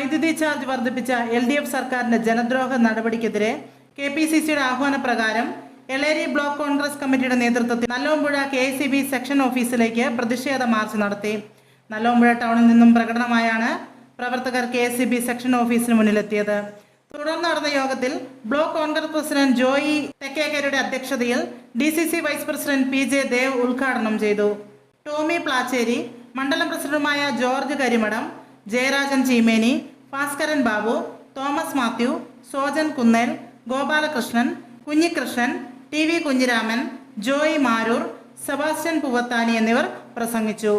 വൈദ്യുതി ചാർജ് വർദ്ധിപ്പിച്ച L D F സർക്കാരിന്റെ ജനദ്രോഹ നടപടിക്കെതിരെ കെ പി സി സിയുടെ ആഹ്വാനപ്രകാരം എളേരി ബ്ലോക്ക് കോൺഗ്രസ് കമ്മിറ്റിയുടെ നേതൃത്വത്തിൽ Nallompuzha K C B section ഓഫീസിലേക്ക് പ്രതിഷേധ മാർച്ച് നടത്തി. നല്ലോമ്പുഴ ടൗണിൽ നിന്നും പ്രകടനമായാണ് പ്രവർത്തകർ കെ സി ബി സെക്ഷൻ ഓഫീസിന് മുന്നിലെത്തിയത്. തുടർന്ന് നടന്ന യോഗത്തിൽ ബ്ലോക്ക് കോൺഗ്രസ് പ്രസിഡന്റ് ജോയി തെക്കേക്കരയുടെ അധ്യക്ഷതയിൽ D C C vice president P J Dev ഉദ്ഘാടനം ചെയ്തു. ടോമി പ്ലാച്ചേരി മണ്ഡലം പ്രസിഡന്റുമായ ജോർജ് കരിമഠം ജയരാജൻ ചീമേനി ഭാസ്കരൻ ബാബു തോമസ് മാത്യു സോജൻ കുന്നേൽ ഗോപാലകൃഷ്ണൻ കുഞ്ഞികൃഷ്ണൻ ടി വി കുഞ്ഞിരാമൻ ജോയി മാരൂർ സെബാസ്റ്റ്യൻ പുവത്താനി എന്നിവർ പ്രസംഗിച്ചു.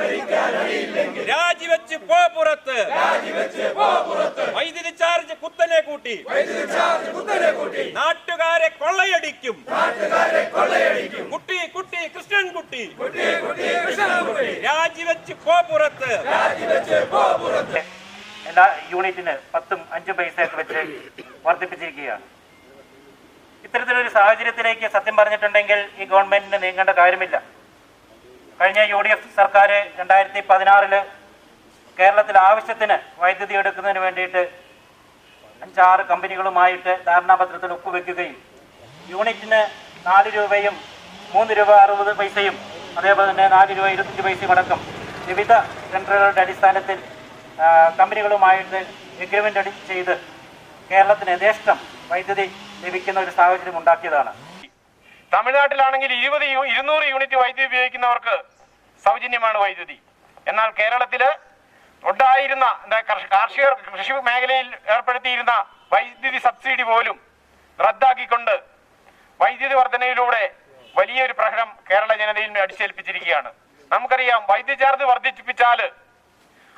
ഭരിക്കാൻ അറിയില്ലെങ്കിൽ രാജിവെച്ച് പോ പുറത്ത്. വൈദ്യുതി ചാർജ് കുത്തനെ കൂട്ടി. നാട്ടുകാരെ കൊള്ളയടിക്കും. കുട്ടി കുട്ടി കൃഷ്ണൻകുട്ടി രാജിവെച്ച് പോ പുറത്ത്. എല്ലാ യൂണിറ്റിന് പത്തും അഞ്ചും പൈസയൊക്കെ വെച്ച് വർദ്ധിപ്പിച്ചിരിക്കുകയാണ്. ഇത്തരത്തിലൊരു സാഹചര്യത്തിലേക്ക് സത്യം പറഞ്ഞിട്ടുണ്ടെങ്കിൽ ഈ ഗവൺമെന്റിന് നീങ്ങേണ്ട കാര്യമില്ല. കഴിഞ്ഞ യു ഡി എഫ് സർക്കാർ രണ്ടായിരത്തി പതിനാറിൽ കേരളത്തിൽ ആവശ്യത്തിന് വൈദ്യുതി എടുക്കുന്നതിന് വേണ്ടിയിട്ട് അഞ്ചാറ് കമ്പനികളുമായിട്ട് ധാരണാപത്രത്തിൽ ഒപ്പുവെക്കുകയും യൂണിറ്റിന് നാല് രൂപയും മൂന്ന് രൂപ അറുപത് പൈസയും അതേപോലെ തന്നെ നാല് രൂപ ഇരുപത്തഞ്ച് പൈസയും അടക്കം വിവിധ ടെൻഡറുകളുടെ അടിസ്ഥാനത്തിൽ കമ്പനികളുമായിട്ട് എഗ്രിമെന്റ് ചെയ്ത് കേരളത്തിന് യഥേഷ്ടം വൈദ്യുതി ലഭിക്കുന്ന ഒരു സാഹചര്യം ഉണ്ടാക്കിയതാണ്. തമിഴ്നാട്ടിലാണെങ്കിൽ ഇരുപത് ഇരുന്നൂറ് യൂണിറ്റ് വൈദ്യുതി ഉപയോഗിക്കുന്നവർക്ക് സൗജന്യമാണ് വൈദ്യുതി. എന്നാൽ കേരളത്തിൽ ഉണ്ടായിരുന്ന കാർഷിക കൃഷി മേഖലയിൽ ഏർപ്പെടുത്തിയിരുന്ന വൈദ്യുതി സബ്സിഡി പോലും റദ്ദാക്കിക്കൊണ്ട് വൈദ്യുതി വർധനയിലൂടെ വലിയൊരു പ്രഹരം കേരള ജനതയിൽ അടിച്ചേൽപ്പിച്ചിരിക്കുകയാണ്. നമുക്കറിയാം വൈദ്യുതി ചാർജ് വർദ്ധിപ്പിച്ചാൽ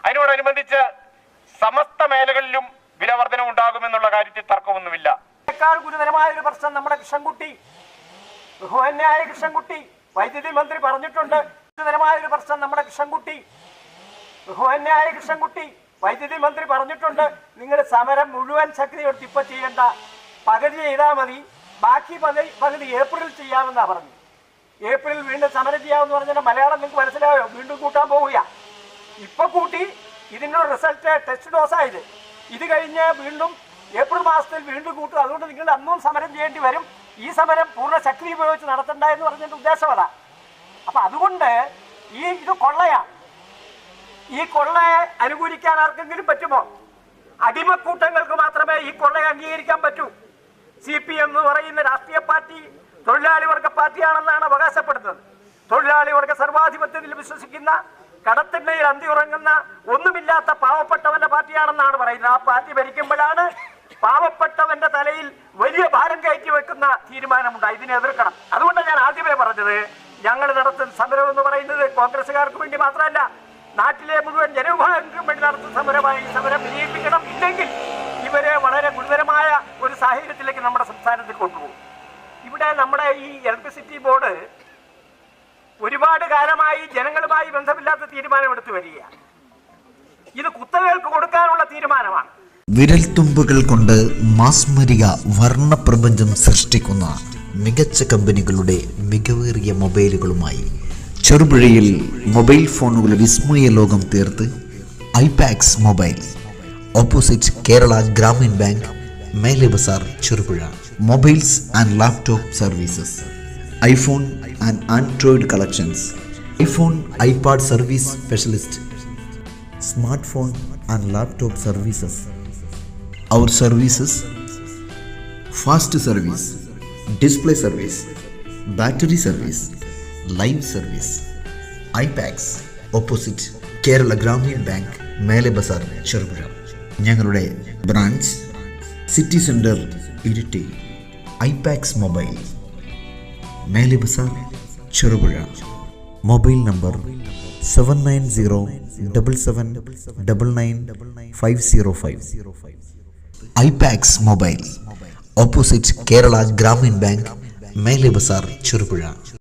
അതിനോടനുബന്ധിച്ച് സമസ്ത മേഖലകളിലും വില വർധന ഉണ്ടാകുമെന്നുള്ള കാര്യത്തിൽ തർക്കമൊന്നുമില്ല. ഗുരുതരമായ ഒരു പ്രശ്നം നമ്മുടെ കൃഷ്ണൻകുട്ടി ബഹുമാന്യായ കൃഷ്ണൻകുട്ടി വൈദ്യുതി മന്ത്രി പറഞ്ഞിട്ടുണ്ട്. ഗുരുതരമായ ഒരു പ്രശ്നം നമ്മുടെ കൃഷ്ണൻകുട്ടി. ബഹുമാന്യായ കൃഷ്ണൻകുട്ടി വൈദ്യുതി മന്ത്രി പറഞ്ഞിട്ടുണ്ട്. നിങ്ങൾ സമരം മുഴുവൻ ശക്തിയോട് ഇപ്പൊ ചെയ്യേണ്ട. പകുതി ചെയ്താൽ മതി. ബാക്കി പകുതി പകുതി ഏപ്രിലിൽ ചെയ്യാമെന്നാ പറഞ്ഞു ഏപ്രിൽ വീണ്ടും സമരം ചെയ്യാമെന്ന് പറഞ്ഞാൽ മലയാളം നിങ്ങൾക്ക് മനസ്സിലായോ? വീണ്ടും കൂട്ടാൻ പോവുക ഇപ്പൊ കൂട്ടി ഇതിനൊരു റിസൾട്ട് ടെസ്റ്റ് ഡോസായത് ഇത് കഴിഞ്ഞ് വീണ്ടും ഏപ്രിൽ മാസത്തിൽ വീണ്ടും കൂട്ടും. അതുകൊണ്ട് നിങ്ങൾ അന്നും സമരം ചെയ്യേണ്ടി വരും. ഈ സമരം പൂർണ ശക്തി ഉപയോഗിച്ച് നടത്തണ്ട എന്ന് പറഞ്ഞതിന്റെ ഉദ്ദേശം അതാ. അപ്പൊ അതുകൊണ്ട് ഈ ഇത് കൊള്ളയാണ് ഈ കൊള്ളയെ അനുകൂലിക്കാൻ ആർക്കെങ്കിലും പറ്റുമോ? അടിമക്കൂട്ടങ്ങൾക്ക് മാത്രമേ ഈ കൊള്ളയെ അംഗീകരിക്കാൻ പറ്റൂ. സി പി എം എന്ന് പറയുന്ന രാഷ്ട്രീയ പാർട്ടി തൊഴിലാളി വർഗ പാർട്ടിയാണെന്നാണ് അവകാശപ്പെടുന്നത്. തൊഴിലാളി വർഗ സർവാധിപത്യത്തിൽ വിശ്വസിക്കുന്ന കടത്തിണ്ണയിൽ അന്തി ഉറങ്ങുന്ന ഒന്നുമില്ലാത്ത പാവപ്പെട്ടവന്റെ പാർട്ടിയാണെന്നാണ് പറയുന്നത്. ആ പാർട്ടി ഭരിക്കുമ്പോഴാണ് പാവപ്പെട്ടവന്റെ തലയിൽ വലിയ ഭാരം കയറ്റി വെക്കുന്ന തീരുമാനമുണ്ട് ഇതിനെ എതിർക്കണം. അതുകൊണ്ടാണ് ഞാൻ ആദ്യമേ പറഞ്ഞത് ഞങ്ങൾ നടത്തുന്ന സമരം എന്ന് പറയുന്നത് കോൺഗ്രസുകാർക്ക് വേണ്ടി മാത്രമല്ല നാട്ടിലെ മുഴുവൻ ജനവിഭാഗങ്ങൾക്കും വേണ്ടി നടത്തുന്ന സമരമായി സമരം വിജയിപ്പിക്കണം. ഇല്ലെങ്കിൽ ഇവരെ വളരെ ഗുരുതരമായ ഒരു സാഹചര്യത്തിലേക്ക് നമ്മുടെ സംസ്ഥാനത്തിൽ കൊണ്ടുപോകും. ഇവിടെ നമ്മുടെ ഈ ഇലക്ട്രിസിറ്റി ബോർഡ് ഒരുപാട് കാലമായി ജനങ്ങളുമായി ബന്ധമില്ലാത്ത തീരുമാനം തീരുമാനമെടുത്തു വരികയാണ്. ഇത് കുത്തകൾക്ക് കൊടുക്കാനുള്ള തീരുമാനമാണ്. വിരൽത്തുമ്പുകൾ കൊണ്ട് മാസ്മരിക വർണപ്രപഞ്ചം സൃഷ്ടിക്കുന്ന മികച്ച കമ്പനികളുടെ മികവേറിയ മൊബൈലുകളുമായി ചെറുപുഴയിൽ മൊബൈൽ ഫോണുകളുടെ വിസ്മയ ലോകം തീർത്ത് iPax mobile opposite Kerala Grameen bank മേലെ Bazar Cherupuzha mobiles and laptop services iPhone and Android collections iPhone iPad service specialist smart phone and laptop services. Our services fast service, display service, battery service, live service, iPads opposite Kerala Grameen bank മേലെ ബസാർ ചെറുപുഴ ഞങ്ങളുടെ branch city centre Iritty iPax mobile മേലെ Bazar Cherupuzha mobile number seven nine zero double seven double nine five zero five iPax mobile. Opposite Kerala Grameen bank മേലെ ബസാർ ചെറുപുഴ